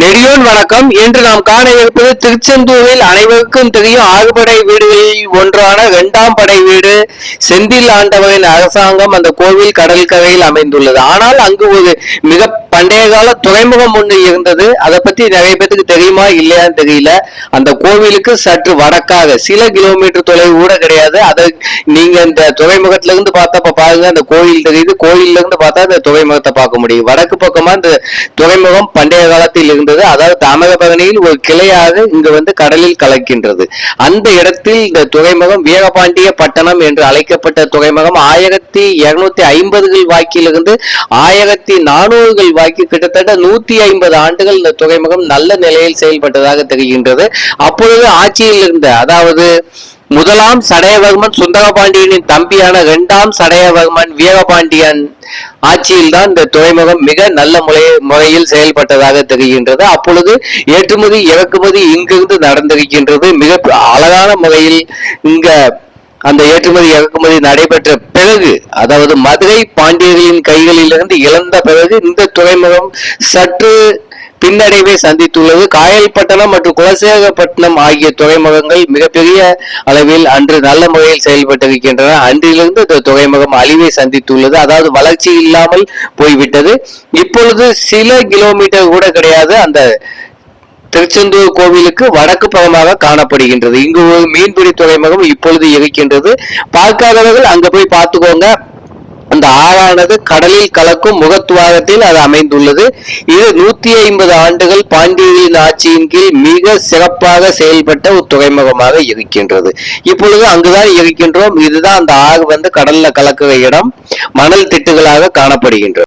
நெடியோன் வணக்கம். இன்று நாம் காண இருப்பது திருச்செந்தூரில் அனைவருக்கும் தெரியும் ஆறுபடை வீடுகளில் ஒன்றான இரண்டாம் படை வீடு. செந்தில் ஆண்டவரின் அரசாங்கம் அந்த கோவில் கடல் கரையில் அமைந்துள்ளது. ஆனால் அங்கு ஒரு மிக பண்டைய கால துறைமுகம் ஒன்று இருந்தது. அதை பத்தி நிறைய பேருக்கு தெரியுமா இல்லையான்னு தெரியல. அந்த கோவிலுக்கு சற்று வடக்காக சில கிலோமீட்டர் தொலைவு கூட கிடையாது. அதை நீங்க இந்த துறைமுகத்துல இருந்து பார்த்தப்ப பாருங்க அந்த கோயில் தெரியுது. கோயில்ல இருந்து பார்த்தா அந்த துறைமுகத்தை பார்க்க முடியும். வடக்கு பக்கமா இந்த துறைமுகம் பண்டைய காலத்தில் இருந்தது. அதாவது தாமிரபரணியில் ஒரு கிளையாக இங்கு வந்து கடலில் கலக்கின்றது. அந்த இடத்தில் இந்த துறைமுகம் வீரபாண்டிய பட்டணம் என்று அழைக்கப்பட்ட துறைமுகம் ஆயிரத்தி இருநூத்தி ஐம்பதுகள் வாக்கிலிருந்து ஆயிரத்தி நானூறுகள் வாக்கி கிட்டத்தட்ட நூத்தி ஐம்பது ஆண்டுகள் இந்த துறைமுகம் நல்ல நிலையில் செயல்பட்டதாக தெரிகின்றது. அப்பொழுது ஆட்சியில் இருந்த அதாவது முதலாம் சடையவர்மன் சுந்தரபாண்டியனின் தம்பியான இரண்டாம் சடையவர்மன் வீரபாண்டியன் ஆட்சியில் தான் இந்த துறைமுகம் மிக நல்ல முறை முறையில் செயல்பட்டதாக தெரிகின்றது. அப்பொழுது ஏற்றுமதி இறக்குமதி இங்கிருந்து நடந்திருக்கின்றது. மிக அழகான முறையில் இங்க அந்த ஏற்றுமதி இறக்குமதி நடைபெற்ற பிறகு அதாவது மதுரை பாண்டியர்களின் கைகளிலிருந்து இழந்த பிறகு இந்த துறைமுகம் சற்று பின்னடைவை சந்தித்துள்ளது. காயல்பட்டணம் மற்றும் குலசேகப்பட்டினம் ஆகிய துறைமுகங்கள் மிகப்பெரிய அளவில் அன்று நல்ல முறையில் செயல்பட்டிருக்கின்றன. அன்றிலிருந்து இந்த துறைமுகம் அழிவை சந்தித்துள்ளது. அதாவது வளர்ச்சி இல்லாமல் போய்விட்டது. இப்பொழுது சில கிலோமீட்டர் கூட கிடையாது. அந்த திருச்செந்தூர் கோவிலுக்கு வடக்கு புறமாக காணப்படுகின்றது. இங்கு ஒரு மீன்பிடி துறைமுகம் இப்பொழுது இருக்கின்றது. பார்க்காதவர்கள் அங்க போய் பார்த்துக்கோங்க. அந்த ஆறானது கடலில் கலக்கும் முகத்துவாரத்தில் அது அமைந்துள்ளது. இது நூத்தி ஐம்பது ஆண்டுகள் பாண்டியர்களின் ஆட்சியின் கீழ் மிக சிறப்பாக செயல்பட்ட ஒரு துறைமுகமாக இருக்கின்றது. இப்பொழுது அங்குதான் இருக்கின்றோம். இதுதான் அந்த ஆறு வந்து கடல்ல கலக்குற இடம். மணல் திட்டுகளாக காணப்படுகின்றது